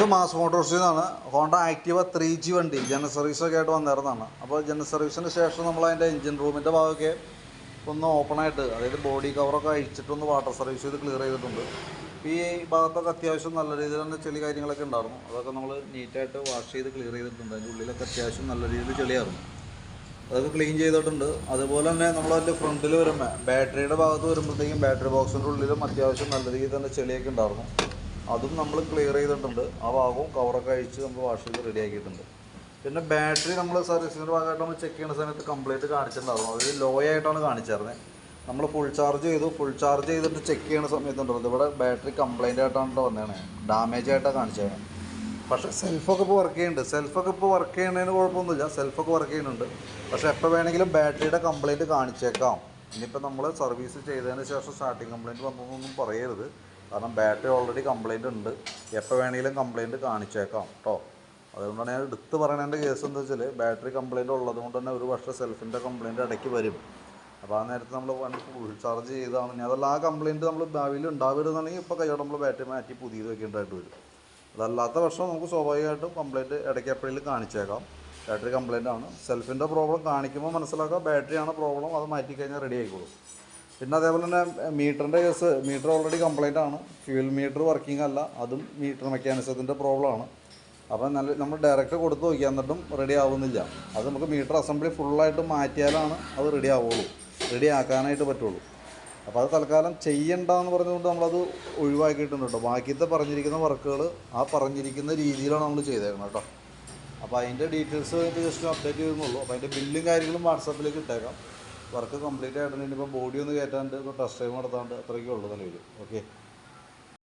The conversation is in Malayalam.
ഇത് മാസ് മോട്ടോഴ്സിൽ നിന്നാണ് ഹോണ്ട ആക്റ്റീവ ത്രീ ജി വണ്ടി ജനറൽ സർവീസൊക്കെ ആയിട്ട് വന്നിരുന്നതാണ്. അപ്പോൾ ജനറൽ സർവീസിന് ശേഷം നമ്മൾ അതിന്റെ എഞ്ചിൻ റൂമിന്റെ ഭാഗമൊക്കെ ഒന്ന് ഓപ്പൺ ആയിട്ട് അതായത് ബോഡി കവറൊക്കെ അഴിച്ചിട്ടൊന്ന് വാട്ടർ സർവീസ് ചെയ്ത് ക്ലിയർ ചെയ്തിട്ടുണ്ട്. ഈ ഭാഗത്തൊക്കെ അത്യാവശ്യം നല്ല രീതിയിൽ തന്നെ ചെളി കാര്യങ്ങളൊക്കെ ഉണ്ടായിരുന്നു. അതൊക്കെ നമ്മൾ നീറ്റായിട്ട് വാഷ് ചെയ്ത് ക്ലിയർ ചെയ്തിട്ടുണ്ട്. അതിന്റെ ഉള്ളിലൊക്കെ അത്യാവശ്യം നല്ല രീതിയിൽ ചെളിയായിരുന്നു. അതൊക്കെ ക്ലീൻ ചെയ്തിട്ടുണ്ട്. അതുപോലെ തന്നെ നമ്മൾ അതിന്റെ ഫ്രണ്ടിൽ വരുമ്പോൾ ബാറ്ററിയുടെ ഭാഗത്ത് വരുമ്പോഴത്തേക്കും ബാറ്ററി ബോക്സിന്റെ ഉള്ളിലും അത്യാവശ്യം നല്ല രീതിയിൽ തന്നെ ചെളിയൊക്കെ ഉണ്ടായിരുന്നു. അതും നമ്മൾ ക്ലിയർ ചെയ്തിട്ടുണ്ട്. ആ ഭാഗവും കവറൊക്കെ അഴിച്ച് നമ്മൾ വാഷ് ചെയ്ത് റെഡി ആക്കിയിട്ടുണ്ട്. പിന്നെ ബാറ്ററി നമ്മൾ സർവീസിന്റെ ഭാഗമായിട്ട് നമ്മൾ ചെക്ക് ചെയ്യുന്ന സമയത്ത് കംപ്ലീറ്റ് കാണിച്ചിട്ടുണ്ടായിരുന്നു. അത് ലോ ആയിട്ടാണ് കാണിച്ചായിരുന്നത് നമ്മൾ ഫുൾ ചാർജ് ചെയ്തു. ഫുൾ ചാർജ് ചെയ്തിട്ട് ചെക്ക് ചെയ്യുന്ന സമയത്തുണ്ടല്ലോ. ഇവിടെ ബാറ്ററി കംപ്ലൈന്റ് ആയിട്ടാണ് വന്നതാണ് ഡാമേജ് ആയിട്ടാണ് കാണിച്ചത് പക്ഷേ സെൽഫൊക്കെ ഇപ്പോൾ വർക്ക് ചെയ്യുന്നുണ്ട്. സെൽഫൊക്കെ ഇപ്പോൾ വർക്ക് ചെയ്യുന്നതിന് കുഴപ്പമൊന്നുമില്ല. സെൽഫൊക്കെ വർക്ക് ചെയ്യുന്നുണ്ട്. പക്ഷേ എപ്പോൾ വേണമെങ്കിലും ബാറ്ററിയുടെ കംപ്ലൈന്റ് കാണിച്ചേക്കാം. ഇനിയിപ്പോൾ നമ്മൾ സർവീസ് ചെയ്തതിന് ശേഷം സ്റ്റാർട്ടിങ് കംപ്ലൈന്റ് വന്നതൊന്നും പറയരുത്. കാരണം ബാറ്ററി ഓൾറെഡി കംപ്ലൈന്റ് ഉണ്ട്. എപ്പോൾ വേണമെങ്കിലും കംപ്ലൈന്റ് കാണിച്ചേക്കാം കേട്ടോ അതുകൊണ്ടാണ് ഞാൻ എടുത്ത് പറയണതിന്റെ കേസ് എന്താ വെച്ചാൽ ബാറ്ററി കംപ്ലൈന്റ് ഉള്ളത് കൊണ്ട് തന്നെ ഒരു വർഷം സെൽഫിന്റെ കംപ്ലൈന്റ് ഇടയ്ക്ക് വരും. അപ്പോൾ ആ നേരത്തെ നമ്മൾ വണ്ടി ഫുൾ ചാർജ് ചെയ്താണ്. ഇനി അതല്ല ആ കംപ്ലൈന്റ് നമ്മൾ ഭാവിയിൽ ഉണ്ടാവരുതെന്നുണ്ടെങ്കിൽ ഇപ്പോൾ കൈയോടെ നമ്മൾ ബാറ്ററി മാറ്റി പുതിയത് വെക്കേണ്ടതായിട്ട് വരും. അതല്ലാത്ത വർഷം നമുക്ക് സ്വാഭാവികമായിട്ടും കംപ്ലൈന്റ് ഇടയ്ക്ക് എപ്പോഴെങ്കിലും കാണിച്ചേക്കാം. ബാറ്ററി കംപ്ലൈന്റ് ആണ്. സെൽഫിന്റെ പ്രോബ്ലം കാണിക്കുമ്പോൾ മനസ്സിലാക്കുക ബാറ്ററിയാണ് പ്രോബ്ലം അത് മാറ്റി കഴിഞ്ഞാൽ റെഡി ആയിക്കോളും. പിന്നെ അതേപോലെ തന്നെ മീറ്ററിന്റെ കേസ് മീറ്റർ ഓൾറെഡി കംപ്ലൈന്റ് ആണ്. ഫ്യൂൽ മീറ്റർ വർക്കിംഗ് അല്ല അതും മീറ്റർ മെക്കാനിസത്തിന്റെ പ്രോബ്ലമാണ് അപ്പോൾ നല്ല നമ്മൾ ഡയറക്റ്റ് കൊടുത്ത് നോക്കി എന്നിട്ടും റെഡി ആവുന്നില്ല. അത് നമുക്ക് മീറ്റർ അസംബ്ലി ഫുള്ളായിട്ട് മാറ്റിയാലാണ് അത് റെഡി ആവുള്ളൂ. റെഡി ആക്കാനായിട്ട് പറ്റുള്ളൂ. അപ്പോൾ അത് തൽക്കാലം ചെയ്യണ്ടെന്ന് പറഞ്ഞുകൊണ്ട് നമ്മളത് ഒഴിവാക്കിയിട്ടുണ്ട് കേട്ടോ. ബാക്കിയത്തെ പറഞ്ഞിരിക്കുന്ന വർക്കുകൾ ആ പറഞ്ഞിരിക്കുന്ന രീതിയിലാണ് നമ്മൾ ചെയ്തേക്കുന്നത് കേട്ടോ. അപ്പോൾ അതിന്റെ ഡീറ്റെയിൽസ് ജസ്റ്റ് അപ്ഡേറ്റ് ചെയ്യുന്നുള്ളൂ അപ്പോൾ അതിന്റെ ബില്ലും കാര്യങ്ങളും വാട്സാപ്പിലേക്ക് ഇട്ടേക്കാം. വർക്ക് കംപ്ലീറ്റ് ആയിട്ടുണ്ട്. ഇനിയിപ്പോൾ ബോഡി ഒന്ന് കയറ്റാണ്ട് ഇപ്പോൾ ടെസ്റ്റ് ഡ്രൈവ് നടത്താണ്ട് അത്രയൊക്കെ ഉള്ളൂ നിലവിൽ ഓക്കെ